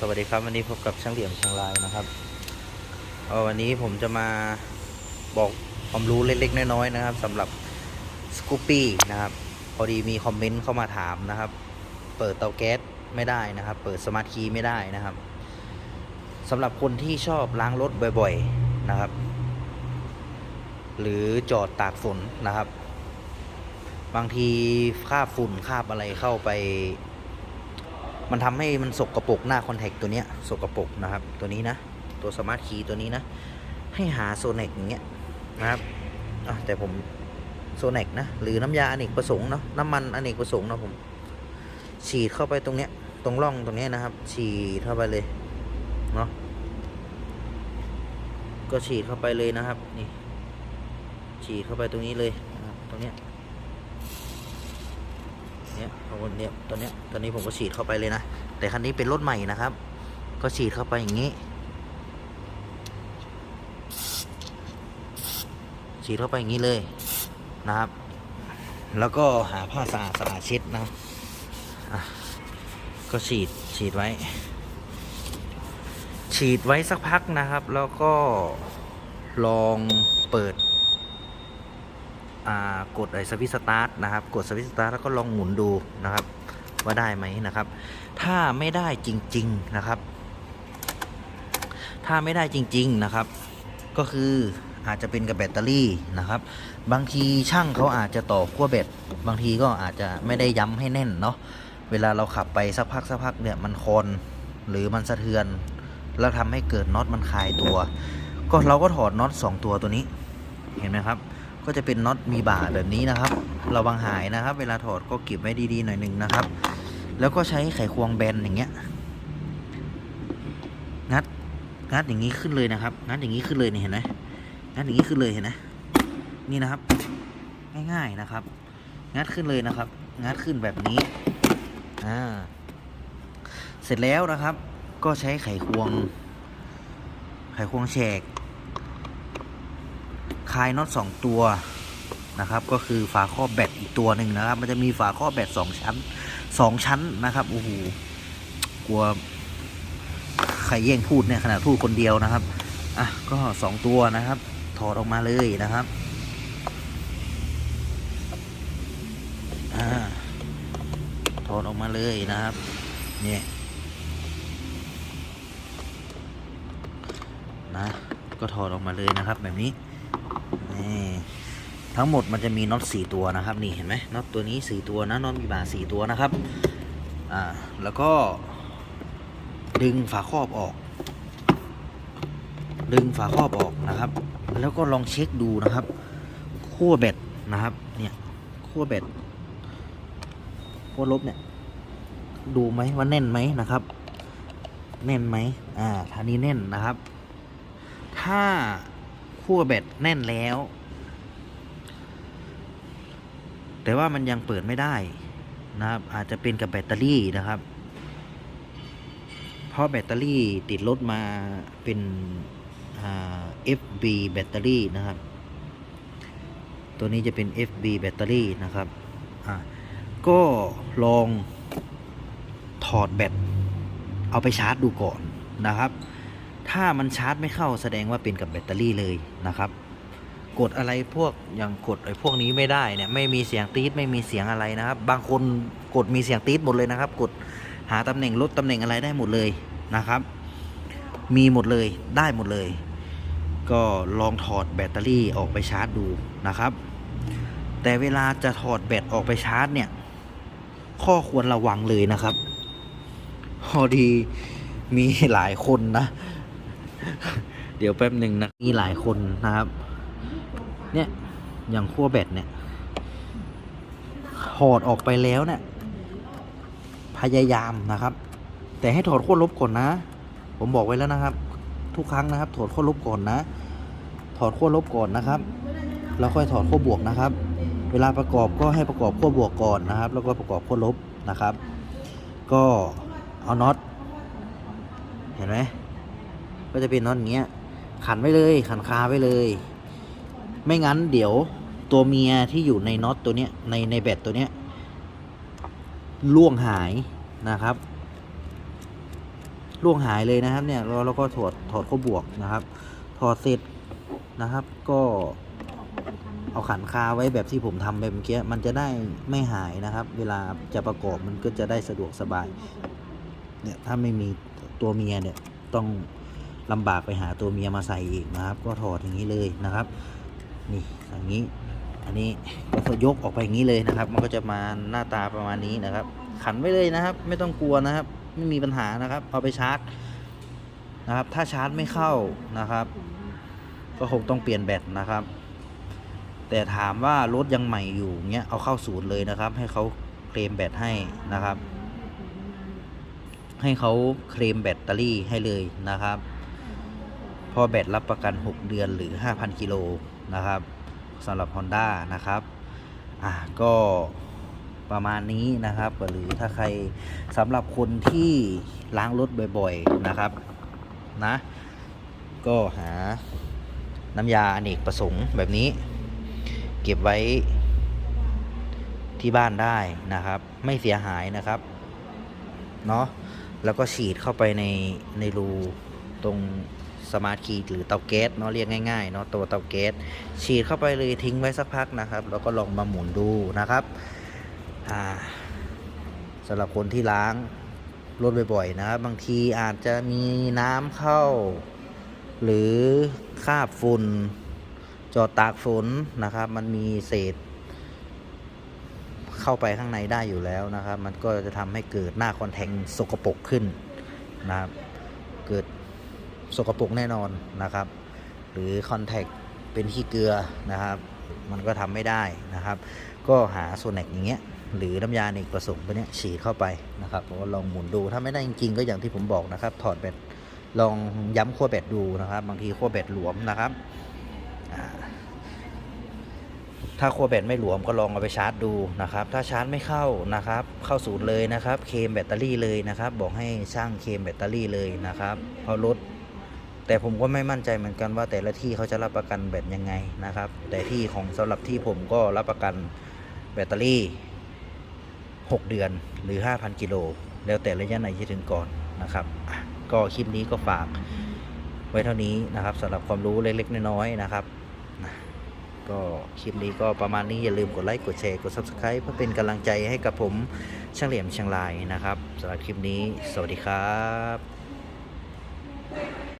สวัสดีครับวันนี้พบกับช่างเหลี่ยมเชียงรายนะครับเออวันนี้ผมจะมาบอกความรู้เล็กๆน้อยๆนะครับสำหรับสกูปปี้นะครับพอดีมีคอมเมนต์เข้ามาถามนะครับ เปิดเตาแก๊สไม่ได้นะครับ เปิดสมาร์ทคีย์ไม่ได้นะครับสำหรับคนที่ชอบล้างรถบ่อย ๆนะครับ หรือจอดตากฝนนะครับ บางทีคราบฝุ่นคราบอะไรเข้าไป มันทำให้มันสกรปรกหน้าคอนแทคตัวเนี้ยสกรปรกนะครับ ตัวนี้นะ ตัวสมาร์ทคีย์ตัวนี้นะ ให้หาโซเนกอย่างเงี้ยนะครับแต่ผมโซเนกนะ หรือน้ำยาอเนกประสงค์เนาะน้ำมันอเนกประสงค์เนาะผม ฉีดเข้าไปตรงเนี้ย ตรงร่องตรงเนี้ยนะครับ ฉีดเข้าไปเลยเนาะก็ฉีดเข้าไปเลยนะครับ นี่ ฉีดเข้าไปตรงนี้เลยตรงเนี้ย เนี่ยเอาเนี้ยตอนเนี้ยตอนนี้ผมก็ฉีดเข้าไปเลยนะ แต่คันนี้เป็นรถใหม่นะครับ ก็ฉีดเข้าไปอย่างนี้ ฉีดเข้าไปอย่างนี้เลยนะครับ แล้วก็หาผ้าสะอาดสะอาดเช็ดนะะก็ฉีดฉีดไว้ ฉีดไว้สักพักนะครับ แล้วก็ลองเปิด กดไอ้สวิตช์สตาร์ทนะครับ กดสวิตช์สตาร์ทแล้วก็ลองหมุนดูนะครับ ว่าได้ไหมนะครับ ถ้าไม่ได้จริง ๆนะครับ ถ้าไม่ได้จริง ๆนะครับ ก็คืออาจจะเป็นกับแบตเตอรี่นะครับ บางทีช่างเขาอาจจะต่อขั้วแบตบางทีก็อาจจะไม่ได้ย้ำให้แน่นเนาะเวลาเราขับไปสักพักสักพักเนี่ยมันคอนหรือมันสะเทือน แล้วทำให้เกิดน็อตมันคลายตัว ก็เราก็ถอดน็อตสองตัวตัวนี้ เห็นไหมครับ ก็จะเป็นน็อตมีบ่าแบบนี้นะครับระวังหายนะครับ เวลาถอดก็เก็บไว้ดีๆหน่อยหนึ่งนะครับ แล้วก็ใช้ไขควงแบนอย่างเงี้ยงัดงัดอย่างนี้ขึ้นเลยนะครับงัดอย่างนี้ขึ้นเลยนี่เห็นไหมงัดอย่างนี้ขึ้นเลยเห็นไหมนี่นะครับ ง่ายๆนะครับ งัดขึ้นเลยนะครับ งัดขึ้นแบบนี้อ่าเสร็จแล้วนะครับ ก็ใช้ไขควง ไขควงแฉก คลายน็อตสองตัวนะครับ ก็คือฝาครอบแบตอีกตัวหนึ่งนะครับ มันจะมีฝาครอบแบตสองชั้นสองชั้นนะครับโอ้โหกลัวใครแย่งพูดเนี่ยขนาดพูดคนเดียวนะครับอะก็สองตัวนะครับถอดออกมาเลยนะครับอ่าถอดออกมาเลยนะครับเนี่ยนะก็ถอดออกมาเลยนะครับแบบนี้ นี่ทั้งหมดมันจะมีน็อตสี่ตัวนะครับ นี่เห็นไหมน็อตตัวนี้สี่ตัวนะน็อตมีบ่าสี่ตัวนะครับอ่าแล้วก็ ดึงฝาครอบออก ดึงฝาครอบออกนะครับ แล้วก็ลองเช็คดูนะครับขั้วแบตนะครับ เนี่ยขั้วแบตขั้วลบเนี่ย ดูไหมว่าแน่นไหมนะครับ แน่นไหมอ่าท่านี้แน่นนะครับ ถ้า ขั้วแบตแน่นแล้ว แต่ว่ามันยังเปิดไม่ได้นะครับ อาจจะเป็นกับแบตเตอรี่นะครับ เพราะแบตเตอรี่ติดรถมาเป็นอ่า FB แบตเตอรี่นะครับ ตัวนี้จะเป็น FB แบตเตอรี่นะครับก็ลองถอดแบตเอาไปชาร์จดูก่อนนะครับ ถ้ามันชาร์จไม่เข้าแสดงว่าเป็นกับแบตเตอรี่เลยนะครับ กดอะไรพวกอย่างกดไอ้พวกนี้ไม่ได้เนี่ยไม่มีเสียงตีดไม่มีเสียงอะไรนะครับ บางคนกดมีเสียงตีดหมดเลยนะครับ กดหาตำแหน่งลดตำแหน่งอะไรได้หมดเลยนะครับ มีหมดเลยได้หมดเลย ก็ลองถอดแบตเตอรี่ออกไปชาร์จดูนะครับ แต่เวลาจะถอดแบตออกไปชาร์จเนี่ย ข้อควรระวังเลยนะครับ พอดีมีหลายคนนะ เดี๋ยวแป๊บหนึ่งนะมีหลายคนนะครับ เนี่ยอย่างขั้วแบตเนี่ยถอดออกไปแล้วเนี่ยพยายามนะครับ แต่ให้ถอดขั้วลบก่อนนะ ผมบอกไว้แล้วนะครับ ทุกครั้งนะครับ ถอดขั้วลบก่อนนะ ถอดขั้วลบก่อนนะครับ แล้วค่อยถอดขั้วบวกนะครับ เวลาประกอบก็ให้ประกอบขั้วบวกก่อนนะครับ แล้วก็ประกอบขั้วลบนะครับ ก็เอาน็อตเห็นไหม ก็จะเป็นน็อตอย่างเงี้ย ขันไว้เลย ขันคาไว้เลย ไม่งั้นเดี๋ยวตัวเมียที่อยู่ในน็อตตัวเนี้ยในในแบตตัวเนี้ยล่วงหายนะครับล่วงหายเลยนะครับ เนี่ยแล้วเราก็ถอดถอดข้อบวกนะครับ ถอดเสร็จนะครับ ก็เอาขันคาไว้แบบที่ผมทำแบบเมื่อกี้มันจะได้ไม่หายนะครับ เวลาจะประกอบมันก็จะได้สะดวกสบาย เนี่ยถ้าไม่มีตัวเมียเนี่ยต้อง ลำบากไปหาตัวเมียมาใส่อีกนะครับ ก็ถอดอย่างนี้เลยนะครับ นี่อย่างนี้ อันนี้ก็ยกออกไปอย่างนี้เลยนะครับ มันก็จะมาหน้าตาประมาณนี้นะครับ ขันไว้เลยนะครับ ไม่ต้องกลัวนะครับ ไม่มีปัญหานะครับ เอาไปชาร์จนะครับ ถ้าชาร์จไม่เข้านะครับ ก็คงต้องเปลี่ยนแบตนะครับ แต่ถามว่ารถยังใหม่อยู่เงี้ยเอาเข้าศูนย์เลยนะครับ ให้เขาเคลมแบตให้นะครับ ให้เขาเคลมแบตเตอรี่ให้เลยนะครับ อแบตรับประกัน 6 เดือนหรือ 5,000 กิโลนะครับสำหรับ Honda นะครับอะก็ประมาณนี้นะครับ หรือถ้าใครสำหรับคนที่ล้างรถบ่อยๆนะครับนะก็หาน้ำยาอเนกประสงค์แบบนี้ เก็บไว้ที่บ้านได้นะครับ ไม่เสียหายนะครับเนาะแล้วก็ฉีดเข้าไปในในรูตรง สมาร์ทคีย์หรือเตาแก๊สเนาะเรียกง่ายๆเนาะตัวเตาแก๊สฉีดเข้าไปเลยทิ้งไว้สักพักนะครับ แล้วก็ลองมาหมุนดูนะครับสำหรับคนที่ล้างรถบ่อยๆนะครับ บางทีอาจจะมีน้ำเข้า หรือคราบฝุ่นจอดตากฝนนะครับ มันมีเศษ เข้าไปข้างในได้อยู่แล้วนะครับ มันก็จะทำให้เกิดหน้าคอนแทงสกปรกขึ้นนะครับ สกปรกแน่นอนนะครับ หรือคอนแทคเป็นขี้เกลือนะครับ มันก็ทำไม่ได้นะครับ ก็หาโซแนกอย่างเงี้ยหรือน้ำยาเนกประสงค์ตัวเนี้ยฉีดเข้าไปนะครับผมว่าลองหมุนดูถ้าไม่ได้จริงๆก็อย่างที่ผมบอกนะครับ ถอดแบตลองย้ำขั้วแบตดูนะครับ บางทีขั้วแบตหลวมนะครับถ้าขั้วแบตไม่หลวมก็ลองเอาไปชาร์จดูนะครับ ถ้าชาร์จไม่เข้านะครับ เข้าศูนย์เลยนะครับ เคมแบตเตอรี่เลยนะครับ บอกให้ช่างเคมแบตเตอรี่เลยนะครับเพราะรถ แต่ผมก็ไม่มั่นใจเหมือนกันว่าแต่ละที่เขาจะรับประกันแบตยังไงนะครับ แต่ที่ของสำหรับที่ผมก็รับประกันแบตเตอรี่ 6 เดือนหรือ 5,000 กิโล แล้วแต่ระยะไหนที่ถึงก่อนนะครับ ก็คลิปนี้ก็ฝากไว้เท่านี้นะครับสำหรับความรู้เล็กๆน้อยๆนะครับก็คลิปนี้ก็ประมาณนี้อย่าลืมกดไลค์กดแชร์กด Subscribe เพื่อเป็นกำลังใจให้กับผมช่างเหลี่ยมชียงรายนะครับสำหรับคลิปนี้ สวัสดีครับ